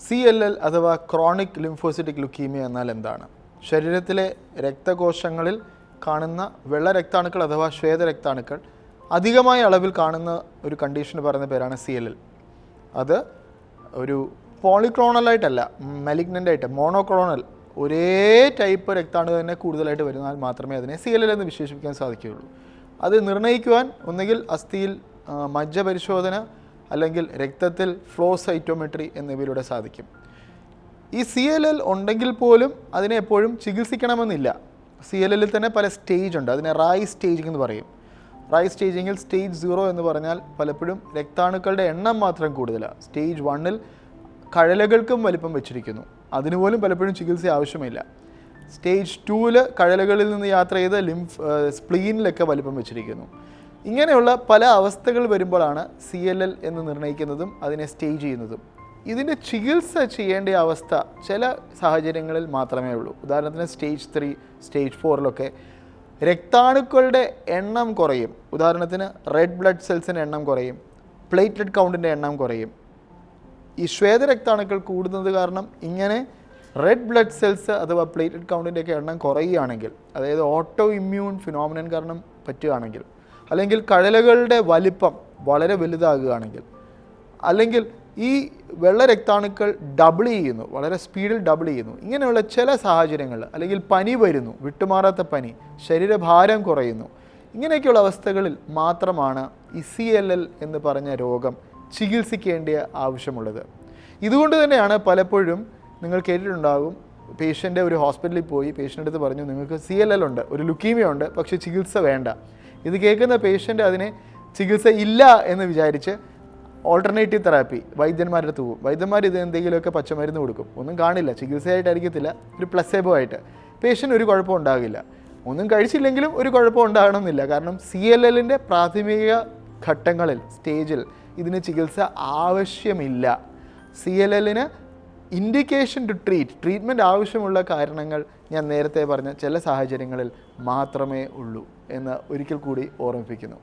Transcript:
C L L അഥവാ chronic lymphocytic leukaemia എന്നാൽ എന്താണ്? ശരീരത്തിലെ രക്തകോശങ്ങളിൽ കാണുന്ന വെള്ള രക്താണുക്കൾ അഥവാ ശ്വേത രക്താണുക്കൾ അധികമായ അളവിൽ കാണുന്ന ഒരു കണ്ടീഷൻ പറയുന്ന പേരാണ് സി എൽ എൽ അത് ഒരു പോളിക്രോണലായിട്ടല്ല മെലിഗ്നന്റ് ആയിട്ട് മോണോക്രോണൽ ഒരേ ടൈപ്പ് രക്താണു തന്നെ കൂടുതലായിട്ട് വരുന്നാൽ മാത്രമേ അതിനെ സി എൽ എൽ എന്ന് വിശേഷിപ്പിക്കാൻ സാധിക്കുകയുള്ളൂ. അത് നിർണയിക്കുവാൻ ഒന്നുകിൽ അസ്ഥിയിൽ മജ്ജ പരിശോധന അല്ലെങ്കിൽ രക്തത്തിൽ ഫ്ലോ സൈറ്റോമെട്രി എന്നിവയിലൂടെ സാധിക്കും. ഈ സി എൽ എൽ ഉണ്ടെങ്കിൽ പോലും അതിനെ എപ്പോഴും ചികിത്സിക്കണമെന്നില്ല. സി എൽ എല്ലിൽ തന്നെ പല സ്റ്റേജ് ഉണ്ട്. അതിനെ റായ് സ്റ്റേജിംഗ് എന്ന് പറയും. റായ് സ്റ്റേജിങ്ങിൽ സ്റ്റേജ് സീറോ എന്ന് പറഞ്ഞാൽ പലപ്പോഴും രക്താണുക്കളുടെ എണ്ണം മാത്രം കൂടുതലാണ് സ്റ്റേജ് വണ്ണിൽ കഴലകൾക്കും വലിപ്പം വെച്ചിരിക്കുന്നു. അതിനുപോലും പലപ്പോഴും ചികിത്സ ആവശ്യമില്ല. സ്റ്റേജ് ടൂവിൽ കഴലകളിൽ നിന്ന് യാത്ര ചെയ്ത് ലിംഫ് സ്പ്ലീനിലൊക്കെ വലിപ്പം വെച്ചിരിക്കുന്നു. ഇങ്ങനെയുള്ള പല അവസ്ഥകൾ വരുമ്പോഴാണ് സി എൽ എൽ എന്ന് നിർണയിക്കുന്നതും അതിനെ സ്റ്റേജ് ചെയ്യുന്നതും. ഇതിന്റെ ചികിത്സ ചെയ്യേണ്ട അവസ്ഥ ചില സാഹചര്യങ്ങളിൽ മാത്രമേ ഉള്ളൂ. ഉദാഹരണത്തിന് സ്റ്റേജ് ത്രീ സ്റ്റേജ് ഫോറിലൊക്കെ രക്താണുക്കളുടെ എണ്ണം കുറയും. ഉദാഹരണത്തിന് റെഡ് ബ്ലഡ് സെൽസിന്റെ എണ്ണം കുറയും പ്ലേറ്റ്ലെറ്റ് കൗണ്ടിന്റെ എണ്ണം കുറയും. ഈ ശ്വേതരക്താണുക്കൾ കൂടുന്നത് കാരണം ഇങ്ങനെ റെഡ് ബ്ലഡ് സെൽസ് അഥവാ പ്ലേറ്റ്ലെറ്റ് കൗണ്ടിന്റെയൊക്കെ എണ്ണം കുറയുകയാണെങ്കിൽ അതായത് ഓട്ടോ ഇമ്മ്യൂൺ ഫിനോമിനൻ കാരണം പറ്റുകയാണെങ്കിൽ അല്ലെങ്കിൽ കഴലകളുടെ വലിപ്പം വളരെ വലുതാകുകയാണെങ്കിൽ അല്ലെങ്കിൽ ഈ വെള്ള രക്താണുക്കൾ ഡബിൾ ചെയ്യുന്നു വളരെ സ്പീഡിൽ ഡബിൾ ചെയ്യുന്നു ഇങ്ങനെയുള്ള ചില സാഹചര്യങ്ങൾ അല്ലെങ്കിൽ പനി വരുന്നു വിട്ടുമാറാത്ത പനി ശരീരഭാരം കുറയുന്നു ഇങ്ങനെയൊക്കെയുള്ള അവസ്ഥകളിൽ മാത്രമാണ് ഈ സി എൽ എൽ എന്ന് പറഞ്ഞ രോഗം ചികിത്സിക്കേണ്ട ആവശ്യമുള്ളത്. ഇതുകൊണ്ട് തന്നെയാണ് പലപ്പോഴും നിങ്ങൾ കേട്ടിട്ടുണ്ടാകും പേഷ്യന്റെ ഒരു ഹോസ്പിറ്റലിൽ പോയി പേഷ്യന്റെ അടുത്ത് പറഞ്ഞു നിങ്ങൾക്ക് സി എൽ എൽ ഉണ്ട് ഒരു ലുക്കീമിയ ഉണ്ട് പക്ഷേ ചികിത്സ വേണ്ട. ഇത് കേൾക്കുന്ന പേഷ്യന്റ് അതിന് ചികിത്സ ഇല്ല എന്ന് വിചാരിച്ച് ഓൾട്ടർനേറ്റീവ് തെറാപ്പി വൈദ്യന്മാരുടെ അടുത്ത് പോകും. വൈദ്യന്മാർ ഇത് എന്തെങ്കിലുമൊക്കെ പച്ചമരുന്ന് കൊടുക്കും. ഒന്നും കാണില്ല. ചികിത്സയായിട്ടായിരിക്കത്തില്ല ഒരു പ്ലസേബോ ആയിട്ട്. പേഷ്യന്റ് ഒരു കുഴപ്പം ഉണ്ടാകില്ല. ഒന്നും കഴിച്ചില്ലെങ്കിലും ഒരു കുഴപ്പം ഉണ്ടാകണമെന്നില്ല. കാരണം സി എൽ എല്ലിന്റെ പ്രാഥമിക ഘട്ടങ്ങളിൽ സ്റ്റേജിൽ ഇതിന് ചികിത്സ ആവശ്യമില്ല. സി എൽ എല്ലിന് ഇൻഡിക്കേഷൻ ടു ട്രീറ്റ് ട്രീറ്റ്മെന്റ് ആവശ്യമുള്ള കാരണങ്ങൾ ഞാൻ നേരത്തെ പറഞ്ഞ ചില സാഹചര്യങ്ങളിൽ മാത്രമേ ഉള്ളൂ എന്ന് ഒരിക്കൽ കൂടി ഓർമ്മിപ്പിക്കുന്നു.